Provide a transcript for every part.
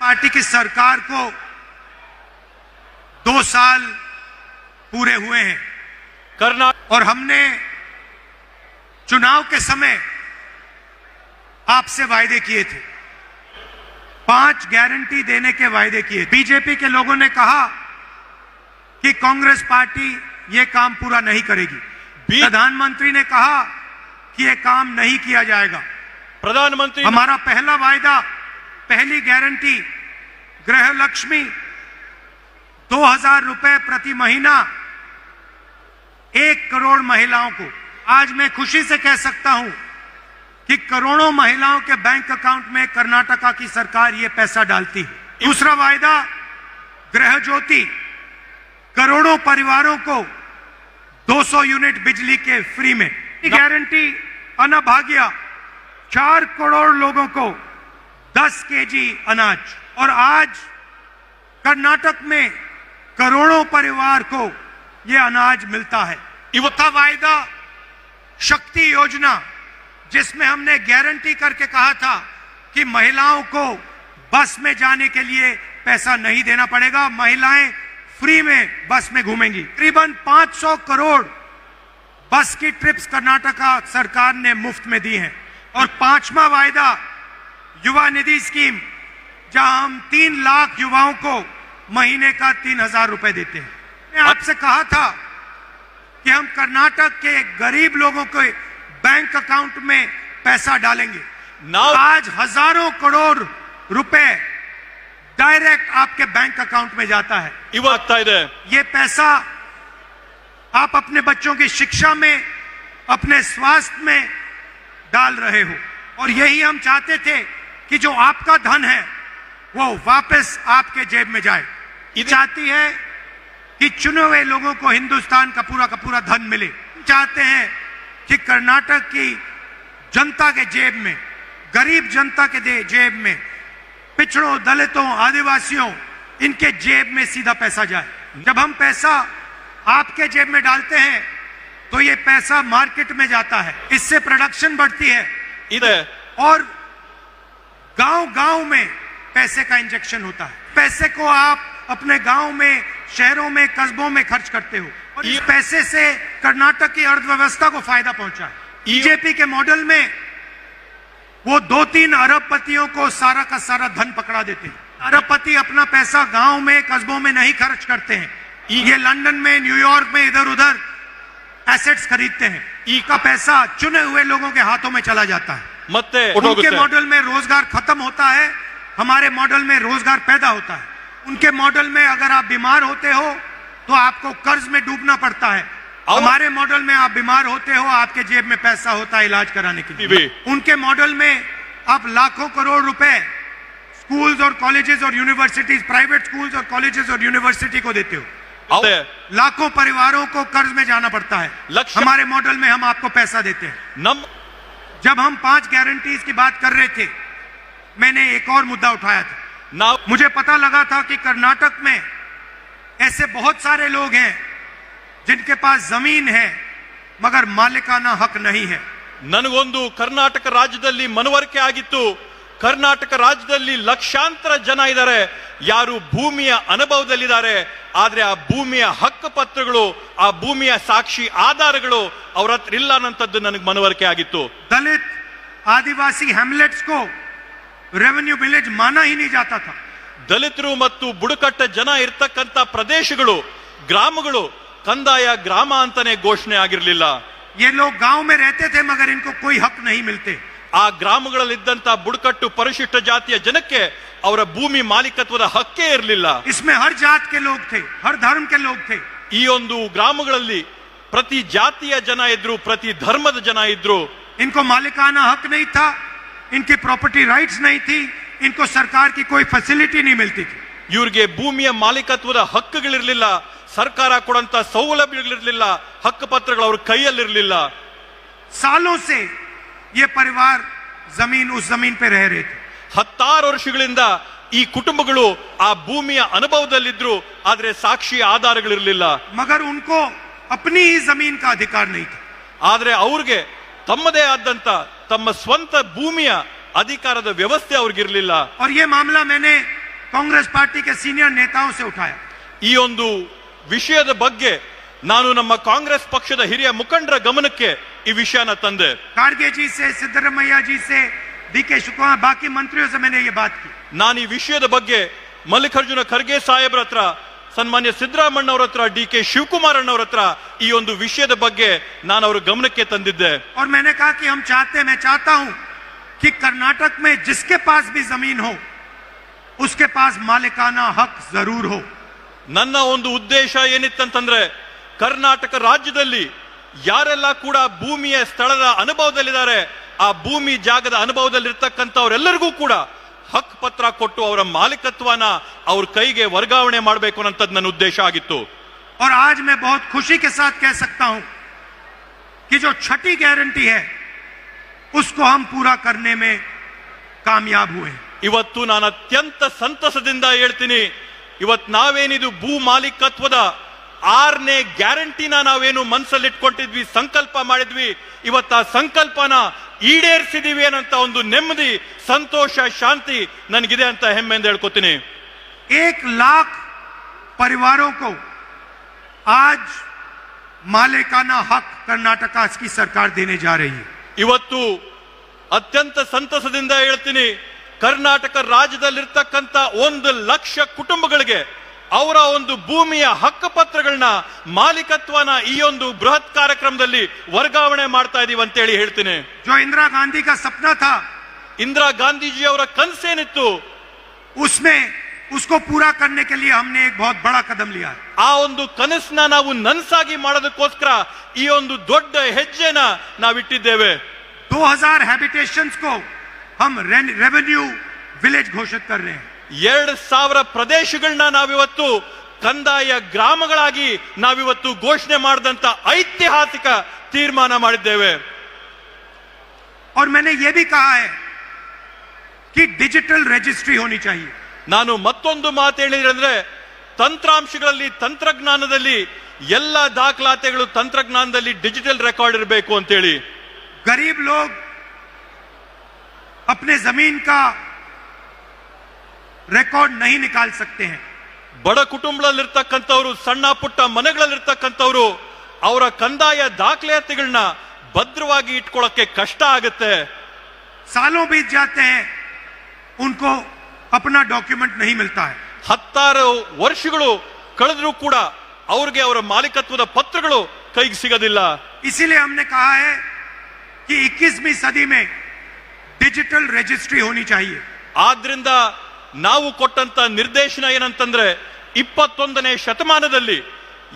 Party की सरकार को दो साल पूरे हुए हैं। करना और हमने चुनाव के समय आपसे वायदे किए थे। पाँच गारंटी देने के वायदे किए। बीजेपी के लोगों ने कहा कि कांग्रेस पार्टी ये काम पूरा नहीं करेगी। प्रधानमंत्री ने कहा कि ये काम नहीं किया जाएगा। प्रधानमंत्री हमारा पहला वायदा पहली गारंटी गृह लक्ष्मी दो हज़ार रुपए प्रति महीना एक करोड़ महिलाओं को। आज मैं खुशी से कह सकता हूँ कि करोड़ों महिलाओं के बैंक अकाउंट में कर्नाटका की सरकार ये पैसा डालती है। दूसरा वायदा गृह ज्योति करोड़ों परिवारों को 200 यूनिट बिजली के फ्री में। गारंटी अनभाग्य चार करोड़ लोगों को 10 केजी अनाज। और आज कर्नाटक में करोड़ों परिवार को यह अनाज मिलता है। इवता वायदा शक्ति योजना, जिसमें हमने गारंटी करके कहा था कि महिलाओं को बस में जाने के लिए पैसा नहीं देना पड़ेगा। महिलाएँ फ्री में बस में घूमेंगी। करीबन 500 करोड़ बस की ट्रिप्स कर्नाटका सरकार ने मुफ़्त में दी हैं। और पांचवा वायदा युवा निधि स्कीम जहाँ हम तीन लाख युवाओं को महीने का तीन हज़ार रुपए देते हैं। मैंने आपसे कहा था कि हम कर्नाटक के गरीब लोगों के बैंक अकाउंट में पैसा डालेंगे। Now, आज हज़ारों करोड़ रुपए डायरेक्ट आपके बैंक अकाउंट में जाता है। ये तो पैसा आप अपने बच्चों की शिक्षा में अपने स्वास्थ्य में डाल रहे हो। और यही हम चाहते थे कि जो आपका धन है वो वापस आपके जेब में जाए। चाहती है कि चुने हुए लोगों को हिंदुस्तान का पूरा का पूरा धन मिले। चाहते हैं कि कर्नाटक की जनता के जेब में गरीब जनता के जेब में पिछड़ों दलितों आदिवासियों इनके जेब में सीधा पैसा जाए। जब हम पैसा आपके जेब में डालते हैं तो ये पैसा मार्केट में जाता है। इससे प्रोडक्शन बढ़ती है। ಇದೆ और गाँव गाँव में पैसे का इंजेक्शन होता है। पैसे को आप अपने गाँव में शहरों में कस्बों में खर्च करते हो। और इस पैसे से कर्नाटक की अर्थव्यवस्था को फ़ायदा पहुँचा है। बीजेपी के मॉडल में वो दो तीन अरबपतियों को सारा का सारा धन पकड़ा देते हैं। अरबपति अपना पैसा गाँव में कस्बों में नहीं खर्च करते हैं। ये- लंदन में न्यूयॉर्क में इधर उधर एसेट्स खरीदते हैं। ई का पैसा चुने हुए लोगों के हाथों में चला जाता है। ಮತ್ತೆ उनके ಹೊರಟೋಗುತ್ತೆ. मॉडल में रोजगार खत्म होता है हमारे मॉडल में रोजगार पैदा होता है उनके मॉडल में अगर आप बीमार होते हो तो आपको कर्ज में डूबना पड़ता है और- हमारे मॉडल में आप बीमार होते हो आपके जेब में पैसा होता है इलाज कराने के लिए भी। उनके मॉडल में आप लाखों करोड़ रुपए स्कूल्स और कॉलेजेस और यूनिवर्सिटीज प्राइवेट स्कूल्स और कॉलेजेस और यूनिवर्सिटी को देते हो ಇದೆ. लाखों परिवारों को कर्ज में जाना पड़ता है लक्ष्य- हमारे मॉडल में हम आपको पैसा देते हैं ನಮ್ಮ जब हम पांच गारंटीज की बात कर रहे थे मैंने एक और मुद्दा उठाया था ನಾವು मुझे पता लगा था कि कर्नाटक में ऐसे बहुत सारे लोग हैं जिनके पास जमीन है मगर मालिकाना हक नहीं है ನನಗೊಂದು ಕರ್ನಾಟಕ ರಾಜ್ಯದಲ್ಲಿ ಮನವರಿಕೆ ಆಗಿತ್ತು ಕರ್ನಾಟಕ ರಾಜ್ಯದಲ್ಲಿ ಲಕ್ಷಾಂತರ ಜನ ಇದ್ದಾರೆ ಯಾರು ಭೂಮಿಯ ಅನುಭವದಲ್ಲಿದ್ದಾರೆ ಆದ್ರೆ ಆ ಭೂಮಿಯ ಹಕ್ಕು ಪತ್ರಗಳು ಆ ಭೂಮಿಯ ಸಾಕ್ಷಿ ಆಧಾರಗಳು ಅವ್ರ ಹತ್ರ ಇಲ್ಲ ಅನ್ನೋಂಥದ್ದು ನನಗೆ ಮನವರಿಕೆ ಆಗಿತ್ತು दलित आदिवासी हैमलेट्स को रेवेन्यू विलेज माना ही नहीं जाता था ದಲಿತರು ಮತ್ತು ಬುಡಕಟ್ಟ ಜನ ಇರ್ತಕ್ಕಂಥ ಪ್ರದೇಶಗಳು ಗ್ರಾಮಗಳು ಕಂದಾಯ ಗ್ರಾಮ ಅಂತಾನೆ ಘೋಷಣೆ ಆಗಿರಲಿಲ್ಲ ये लोग गांव में रहते थे मगर इनको कोई हक नहीं मिलते ಆ ಗ್ರಾಮಗಳಲ್ಲಿದ್ದಂತ ಬುಡಕಟ್ಟು ಪರಿಶಿಷ್ಟ ಜಾತಿಯ ಜನಕ್ಕೆ ಅವರ ಭೂಮಿ ಮಾಲೀಕತ್ವದ ಹಕ್ಕೇ ಇರಲಿಲ್ಲ इसमें हर जात के लोग थे हर धर्म के लोग थे ಈ ಒಂದು ಗ್ರಾಮಗಳಲ್ಲಿ ಪ್ರತಿ ಜಾತಿಯ ಜನ ಇದ್ರು ಪ್ರತಿ ಧರ್ಮದ ಜನ ಇದ್ರು इनको मालिकाना हक नहीं था इनकी प्रॉपर्टी राइट्स नहीं थी इनको सरकार की कोई फैसिलिटी नहीं मिलती थी ಇವ್ರಿಗೆ ಭೂಮಿಯ ಮಾಲೀಕತ್ವದ ಹಕ್ಕುಗಳಿರ್ಲಿಲ್ಲ ಸರ್ಕಾರ ಕೊಡಂತ ಸೌಲಭ್ಯಗಳಿರ್ಲಿಲ್ಲ ಹಕ್ಕು ಪತ್ರಗಳು ಅವ್ರ ಕೈಯಲ್ಲಿರ್ಲಿಲ್ಲ सालों से ये परिवार जमीन उस जमीन पे रह रहे थे ಹತ್ತಾರು ವರ್ಷಗಳಿಂದ ಈ ಕುಟುಂಬಗಳು ಆ ಭೂಮಿಯ ಅನುಭವದಲ್ಲಿದ್ರು ಆದ್ರೆ ಸಾಕ್ಷಿ ಆಧಾರಗಳಿರ್ಲಿಲ್ಲ मगर उनको अपनी ही जमीन का अधिकार नहीं था ಆದ್ರೆ ಅವ್ರಿಗೆ ತಮ್ಮದೇ ಆದಂತ ತಮ್ಮ ಸ್ವಂತ ಭೂಮಿಯ ಅಧಿಕಾರದ ವ್ಯವಸ್ಥೆ ಅವ್ರಿಗಿರ್ಲಿಲ್ಲ और ये मामला मैंने कांग्रेस पार्टी के सीनियर नेताओं से उठाया ಈ ಒಂದು ವಿಷಯದ ಬಗ್ಗೆ ನಾನು ನಮ್ಮ ಕಾಂಗ್ರೆಸ್ ಪಕ್ಷದ ಹಿರಿಯ ಮುಖಂಡರ ಗಮನಕ್ಕೆ ಈ ವಿಷಯನ ತಂದೆ खाड़गे जी से सिद्धरमैया जी से डी के शुक्ला बाकी मंत्रियों से मैंने ये बात की ನಾನು ಈ ವಿಷಯದ ಬಗ್ಗೆ ಮಲ್ಲಿಕಾರ್ಜುನ ಖರ್ಗೆ ಸಾಹೇಬ್ರ ಹತ್ರ ಸನ್ಮಾನ್ಯ ಸಿದ್ದರಾಮಣ್ಣ ಅವ್ರ ಹತ್ರ ಡಿ ಕೆ ಶಿವಕುಮಾರ್ ಅಣ್ಣವ್ರ ಹತ್ರ ಈ ಒಂದು ವಿಷಯದ ಬಗ್ಗೆ ನಾನು ಅವ್ರ ಗಮನಕ್ಕೆ ತಂದಿದ್ದೆ और मैंने कहा कि हम चाहते मैं चाहता हूं कि कर्नाटक में जिसके पास भी जमीन हो उसके पास मालिकाना हक जरूर हो ನನ್ನ ಒಂದು ಉದ್ದೇಶ ಏನಿತ್ತಂತಂದ್ರೆ ಕರ್ನಾಟಕ ರಾಜ್ಯದಲ್ಲಿ ಯಾರೆಲ್ಲ ಕೂಡ ಭೂಮಿಯ ಸ್ಥಳದ ಅನುಭವದಲ್ಲಿದ್ದಾರೆ ಆ ಭೂಮಿ ಜಾಗದ ಅನುಭವದಲ್ಲಿರ್ತಕ್ಕಂಥವ್ರೆಲ್ಲರಿಗೂ ಕೂಡ ಹಕ್ ಪತ್ರ ಕೊಟ್ಟು ಅವರ ಮಾಲೀಕತ್ವನ ಅವ್ರ ಕೈಗೆ ವರ್ಗಾವಣೆ ಮಾಡಬೇಕು ಅನ್ನೋಂಥದ್ದು ನನ್ನ ಉದ್ದೇಶ ಆಗಿತ್ತು और आज मैं बहुत खुशी के साथ कह सकता हूं कि जो छठी गारंटी है उसको हम पूरा करने में कामयाब हुए हैं ಇವತ್ತು ನಾನು ಅತ್ಯಂತ ಸಂತಸದಿಂದ ಹೇಳ್ತೀನಿ ಇವತ್ ನಾವೇನಿದು ಭೂ ಮಾಲೀಕತ್ವದ ಆರನೇ ಗ್ಯಾರಂಟಿನ ನಾವೇನು ಮನಸ್ಸಲ್ಲಿ ಇಟ್ಕೊಂಡಿದ್ವಿ ಸಂಕಲ್ಪ ಮಾಡಿದ್ವಿ ಇವತ್ತು ಆ ಸಂಕಲ್ಪನ ಈಡೇರಿಸಿದೀವಿ ಅನ್ನಂತ ಒಂದು ನೆಮ್ಮದಿ ಸಂತೋಷ ಶಾಂತಿ ನನಗಿದೆ ಅಂತ ಹೆಮ್ಮೆ ಎಂದು ಹೇಳ್ಕೊತೀನಿ. ಏಕ್ ಲಾಖ್ ಪರಿವಾರಕ್ಕೂ ಆಜ್ ಮಾಲೇಕಾನ ಹಕ್ ಕರ್ನಾಟಕ ಸರ್ಕಾರ ದೇನೆ ಜಾ ಇವತ್ತು ಅತ್ಯಂತ ಸಂತಸದಿಂದ ಹೇಳ್ತೀನಿ ಕರ್ನಾಟಕ ರಾಜ್ಯದಲ್ಲಿರ್ತಕ್ಕಂಥ ಒಂದು ಲಕ್ಷ ಕುಟುಂಬಗಳಿಗೆ ಅವರ ಒಂದು ಭೂಮಿಯ ಹಕ್ಕು ಪತ್ರಗಳನ್ನ ಮಾಲೀಕತ್ವನ ಈ ಒಂದು ಬೃಹತ್ ಕಾರ್ಯಕ್ರಮದಲ್ಲಿ ವರ್ಗಾವಣೆ ಮಾಡ್ತಾ ಇದೀವಿ ಅಂತೇಳಿ ಹೇಳ್ತೀನಿ जो इंदिरा गांधी का सपना था ಇಂದಿರಾ ಗಾಂಧೀಜಿ ಅವರ ಕನಸೇನಿತ್ತು उसमें उसको पूरा करने के लिए हमने एक बहुत बड़ा कदम लिया है ಆ ಒಂದು ಕನಸನ್ನ ನಾವು ನನ್ಸಾಗಿ ಮಾಡೋದಕ್ಕೋಸ್ಕರ ಈ ಒಂದು ದೊಡ್ಡ ಹೆಜ್ಜೆನ ನಾವಿಟ್ಟಿದ್ದೇವೆ 2000 हैबिटेशंस को हम रेवेन्यू विलेज घोषित कर रहे हैं ಎರಡು ಸಾವಿರ ಪ್ರದೇಶಗಳನ್ನ ನಾವಿವತ್ತು ಕಂದಾಯ ಗ್ರಾಮಗಳಾಗಿ ನಾವಿವತ್ತು ಘೋಷಣೆ ಮಾಡಿದಂತ ಐತಿಹಾಸಿಕ ತೀರ್ಮಾನ ಮಾಡಿದ್ದೇವೆ और मैंने ये भी कहा है कि डिजिटल रजिस्ट्री होनी चाहिए ನಾನು ಮತ್ತೊಂದು ಮಾತು ಹೇಳಿದ್ರೆ ಅಂದ್ರೆ ತಂತ್ರಾಂಶಗಳಲ್ಲಿ ತಂತ್ರಜ್ಞಾನದಲ್ಲಿ ಎಲ್ಲ ದಾಖಲಾತಿಗಳು ತಂತ್ರಜ್ಞಾನದಲ್ಲಿ ಡಿಜಿಟಲ್ ರೆಕಾರ್ಡ್ ಇರಬೇಕು ಅಂತೇಳಿ गरीब लोग अपने जमीन का रिकॉर्ड नहीं निकाल सकते हैं ಬಡ ಕುಟುಂಬದಲ್ಲಿರ್ತಕ್ಕಂಥವ್ರು ಸಣ್ಣ ಪುಟ್ಟ ಮನೆಗಳಲ್ಲಿರ್ತಕ್ಕಂಥವ್ರು ಅವರ ಕಂದಾಯ ದಾಖಲಾತಿಗಳನ್ನ ಭದ್ರವಾಗಿ ಇಟ್ಕೊಳ್ಳಕ್ಕೆ ಕಷ್ಟ ಆಗುತ್ತೆ सालों बीत जाते हैं उनको अपना डॉक्यूमेंट नहीं मिलता है ಹತ್ತಾರು ವರ್ಷಗಳು ಕಳೆದ್ರೂ ಕೂಡ ಅವ್ರಿಗೆ ಅವರ ಮಾಲೀಕತ್ವದ ಪತ್ರಗಳು ಕೈಗೆ ಸಿಗೋದಿಲ್ಲ इसीलिए हमने कहा है कि 21वीं सदी में डिजिटल रजिस्ट्री होनी चाहिए ಆದ್ರಿಂದ ನಾವು ಕೊಟ್ಟಂತ ನಿರ್ದೇಶನ ಏನಂತಂದ್ರೆ ಇಪ್ಪತ್ತೊಂದನೇ ಶತಮಾನದಲ್ಲಿ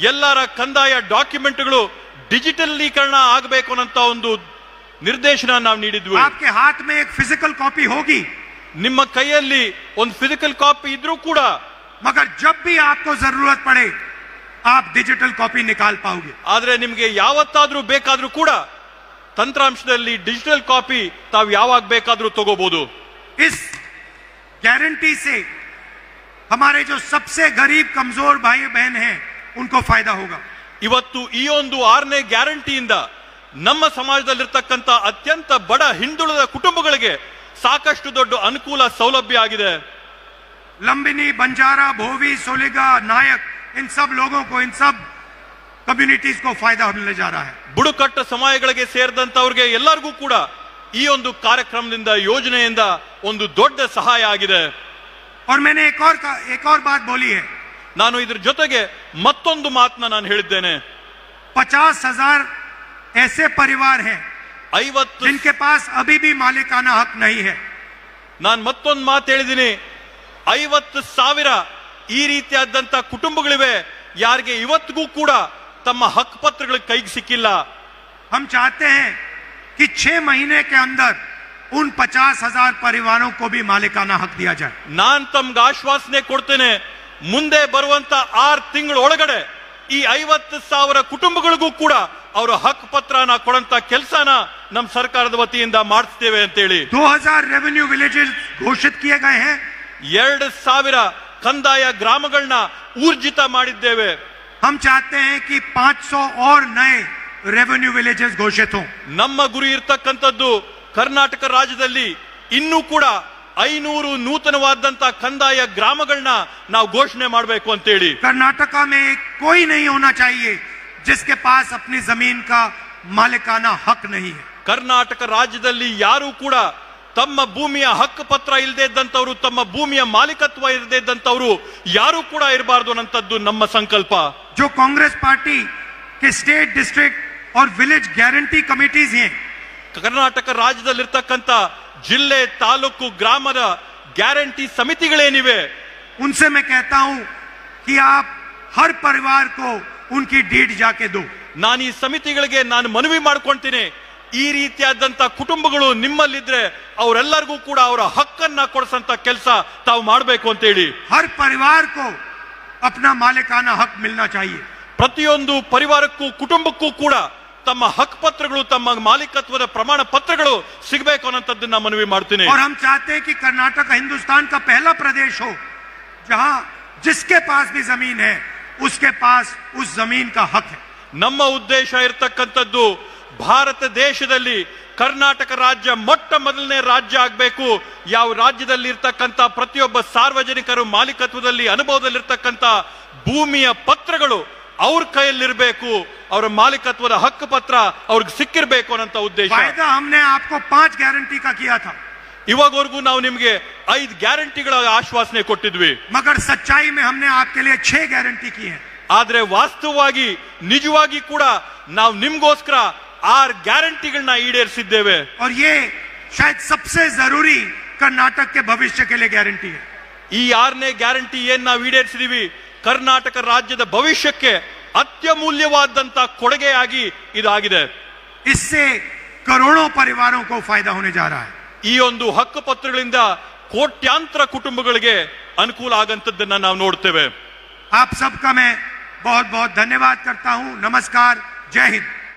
ಎಲ್ಲರ ಕಂದಾಯ ಡಾಕ್ಯುಮೆಂಟ್ಗಳು ಡಿಜಿಟಲೀಕರಣ ಆಗಬೇಕು ಅನ್ನಂತ ಒಂದು ನಿರ್ದೇಶನ ನಾವು ನೀಡಿದ್ವಿ. ಹಾತ್ ಮೇ ಫಿಸಿಕಲ್ ಕಾಪಿ ಹೋಗಿ ನಿಮ್ಮ ಕೈಯಲ್ಲಿ ಒಂದು ಫಿಸಿಕಲ್ ಕಾಪಿ ಇದ್ರೂ ಕೂಡ ಮಗರ್ ಜಬ್ ಆಗೋ ಆಪ್ಕೋ ಜರೂರತ್ ಪಡೆ ಆಪ್ ಡಿಜಿಟಲ್ ಕಾಪಿ ನಿಕಾಲ್ ಪಾವುಗೆ ಆದ್ರೆ ನಿಮಗೆ ಯಾವತ್ತಾದ್ರೂ ಬೇಕಾದ್ರೂ ಕೂಡ ತಂತ್ರಾಂಶದಲ್ಲಿ ಡಿಜಿಟಲ್ ಕಾಪಿ ತಾವು ಯಾವಾಗ ಬೇಕಾದ್ರೂ ತಗೋಬಹುದು ಇಸ್ गारंटी से हमारे जो सबसे गरीब कमजोर भाई बहन हैं उनको फायदा होगा ಇವತ್ತು ಈ ಒಂದು ಆರನೇ ಗ್ಯಾರಂಟಿಯಿಂದ ನಮ್ಮ ಸಮಾಜದಲ್ಲಿರ್ತಕ್ಕಂಥ ಅತ್ಯಂತ ಬಡ ಹಿಂದುಳಿದ ಕುಟುಂಬಗಳಿಗೆ ಸಾಕಷ್ಟು ದೊಡ್ಡ ಅನುಕೂಲ ಸೌಲಭ್ಯ ಆಗಿದೆ लंबिनी बंजारा भोवी सोलिगा नायक इन सब लोगों को इन सब कम्युनिटीज को फायदा मिलने जा रहा है ಬುಡಕಟ್ಟ ಸಮಯಗಳಿಗೆ ಸೇರಿದಂತವ್ರಿಗೆ ಎಲ್ಲರಿಗೂ ಕೂಡ ಈ ಒಂದು ಕಾರ್ಯಕ್ರಮದಿಂದ ಯೋಜನೆಯಿಂದ ಒಂದು ದೊಡ್ಡ ಸಹಾಯ ಆಗಿದೆ और मैंने एक और का- एक और बात बोली है ನಾನು ಇದ್ರ ಜೊತೆಗೆ ಮತ್ತೊಂದು ಮಾತನ್ನ ನಾನು ಹೇಳಿದ್ದೇನೆ पचास हजार ऐसे परिवार हैं ಐವತ್ತು जिनके पास अभी भी मालिकाना हक नहीं है ನಾನು ಮತ್ತೊಂದು ಮಾತು ಹೇಳಿದ್ದೀನಿ ಐವತ್ತು ಸಾವಿರ ಈ ರೀತಿಯಾದಂತ ಕುಟುಂಬಗಳಿವೆ ಯಾರಿಗೆ ಇವತ್ತಿಗೂ ಕೂಡ ತಮ್ಮ ಹಕ್ಕು ಪತ್ರಗಳ ಕೈಗೆ ಸಿಕ್ಕಿಲ್ಲ हम चाहते हैं कि छह महीने के अंदर उन पचास हजार परिवारों को भी मालिकाना हक दिया जाए ನಾನ್ ತಮ್ಗೆ ಆಶ್ವಾಸನೆ ಕೊಡ್ತೇನೆ ಮುಂದೆ ಬರುವಂತ ಆರ್ ತಿಂಗಳ ಒಳಗಡೆ ಈ ಐವತ್ತು ಸಾವಿರ ಕುಟುಂಬಗಳಿಗೂ ಕೂಡ ಅವರ ಹಕ್ಕು ಪತ್ರನ ಕೊಡಂತ ಕೆಲಸನ ನಮ್ಮ ಸರ್ಕಾರದ ವತಿಯಿಂದ ಮಾಡಿಸ್ತೇವೆ ಅಂತೇಳಿ 2000 रेवेन्यू विलेजेस घोषित किए गए हैं ಎರಡು ಸಾವಿರ ಕಂದಾಯ ಗ್ರಾಮಗಳನ್ನ ಊರ್ಜಿತ ಮಾಡಿದ್ದೇವೆ हम चाहते हैं कि 500 और नए रेवेन्यू ರೆವೆನ್ಯೂ ವಿಲೇಜಸ್ ಘೋಷಿತು. ನಮ್ಮ ಗುರಿ ಇರ್ತಕ್ಕಂಥದ್ದು ಕರ್ನಾಟಕ ರಾಜ್ಯದಲ್ಲಿ ಇನ್ನೂ ಕೂಡ ಐನೂರು ನೂತನವಾದಂತಹ ಕಂದಾಯ ಗ್ರಾಮಗಳನ್ನ ನಾವು ಘೋಷಣೆ ಮಾಡಬೇಕು ಅಂತ ಹೇಳಿ ಕರ್ನಾಟಕ ಮೇ ಕೋಯಿ ನೈ ಹೋನಾ ಚಾಹಿಯೆ ಜಿಸ್ಕೆ ಪಾಸ್ ಅಪ್ನಿ ಜಮೀನ್ ಕಾ ಮಾಲಿಕಾನ ಹಕ್ ನೈ ಕರ್ನಾಟಕ ರಾಜ್ಯದಲ್ಲಿ ಯಾರು ಕೂಡ ತಮ್ಮ ಭೂಮಿಯ ಹಕ್ಕು ಪತ್ರ ಇಲ್ಲದೆ ಇದ್ದಂತವರು ತಮ್ಮ ಭೂಮಿಯ ಮಾಲೀಕತ್ವ ಇಲ್ಲದೆ ಇದ್ದಂತವರು ಯಾರು ಕೂಡ ಇರಬಾರ್ದು ಅನ್ನಂಥದ್ದು ನಮ್ಮ ಸಂಕಲ್ಪ. ಜೋ ಕಾಂಗ್ರೆಸ್ ಪಾರ್ಟಿ ಸ್ಟೇಟ್ ಡಿಸ್ಟ್ರಿಕ್ಟ್ और विलेज गारंटी कमिटीज हैं ಕರ್ನಾಟಕ ರಾಜ್ಯದಲ್ಲಿರ್ತಕ್ಕಂಥ ಜಿಲ್ಲೆ ತಾಲೂಕು ಗ್ರಾಮದ ಗ್ಯಾರಂಟಿ ಸಮಿತಿಗಳೇನಿವೆ उनसे मैं कहता हूं कि आप हर परिवार को उनकी डीड जाके दो ನಾನು ಈ ಸಮಿತಿಗಳಿಗೆ ನಾನು ಮನವಿ ಮಾಡ್ಕೊಂತೀನಿ ಈ ರೀತಿಯಾದಂತ ಕುಟುಂಬಗಳು ನಿಮ್ಮಲ್ಲಿದ್ರೆ ಅವರೆಲ್ಲರಿಗೂ ಕೂಡ ಅವರ ಹಕ್ಕನ್ನ ಕೊಡಿಸಂತ ಕೆಲಸ ತಾವು ಮಾಡಬೇಕು ಅಂತೇಳಿ हर परिवार को अपना मालिकाना हक मिलना चाहिए ಪ್ರತಿಯೊಂದು ಪರಿವಾರಕ್ಕೂ ಕುಟುಂಬಕ್ಕೂ ಕೂಡ ತಮ್ಮ ಹಕ್ ಪತ್ರಗಳು ತಮ್ಮ ಮಾಲೀಕತ್ವದ ಪ್ರಮಾಣ ಪತ್ರಗಳು ಸಿಗಬೇಕು ಅನ್ನೋಂಥದ್ದನ್ನ ಮನವಿ ಮಾಡ್ತೀನಿ और हम चाहते हैं कि कर्नाटक हिंदुस्तान का पहला प्रदेश हो जहां जिसके पास भी जमीन है उसके पास उस जमीन का हक है ನಮ್ಮ ಉದ್ದೇಶ ಇರತಕ್ಕಂಥದ್ದು ಭಾರತ ದೇಶದಲ್ಲಿ ಕರ್ನಾಟಕ ರಾಜ್ಯ ಮೊಟ್ಟ ಮೊದಲನೇ ರಾಜ್ಯ ಆಗಬೇಕು ಯಾವ ರಾಜ್ಯದಲ್ಲಿ ಇರ್ತಕ್ಕಂಥ ಪ್ರತಿಯೊಬ್ಬ ಸಾರ್ವಜನಿಕರು ಮಾಲೀಕತ್ವದಲ್ಲಿ ಅನುಭವದಲ್ಲಿರ್ತಕ್ಕಂಥ ಭೂಮಿಯ ಪತ್ರಗಳು ಅವ್ರ ಕೈಯಲ್ಲಿರಬೇಕು ಅವರ ಮಾಲೀಕತ್ವದ ಹಕ್ಕು ಪತ್ರ ಅವ್ರಿಗೆ ಸಿಕ್ಕಿರ್ಬೇಕು ಅನ್ನೋಂಥ ಉದ್ದೇಶ वायदा हमने आपको पांच गारंटी का किया था ಇವಾಗವರೆಗೂ ನಾವು ನಿಮ್ಗೆ ಐದು ಗ್ಯಾರಂಟಿಗಳ ಆಶ್ವಾಸನೆ ಕೊಟ್ಟಿದ್ವಿ मगर सच्चाई में हमने आपके लिए छह गारंटी की है ಆದ್ರೆ ವಾಸ್ತವವಾಗಿ ನಿಜವಾಗಿ ಕೂಡ ನಾವು ನಿಮ್ಗೋಸ್ಕರ ಆರ್ ಗ್ಯಾರಂಟಿಗಳನ್ನ ಈಡೇರಿಸಿದ್ದೇವೆ और ये शायद सबसे जरूरी कर्नाटक के भविष्य के लिए गारंटी है ಈ ಆರನೇ ಗ್ಯಾರಂಟಿ ಏನ್ ನಾವು ಈಡೇರಿಸಿದೀವಿ ಕರ್ನಾಟಕ ರಾಜ್ಯದ ಭವಿಷ್ಯಕ್ಕೆ ಅತ್ಯಮೂಲ್ಯವಾದಂತ ಕೊಡುಗೆಯಾಗಿ ಇದಾಗಿದೆ इससे करोड़ों परिवारों को फायदा होने जा रहा है ಈ ಒಂದು ಹಕ್ಕು ಪತ್ರಗಳಿಂದ ಕೋಟ್ಯಾಂತರ ಕುಟುಂಬಗಳಿಗೆ ಅನುಕೂಲ ಆಗಂತದ್ದನ್ನ ನಾವು ನೋಡ್ತೇವೆ आप सबका मैं बहुत बहुत धन्यवाद करता हूं नमस्कार जय हिंद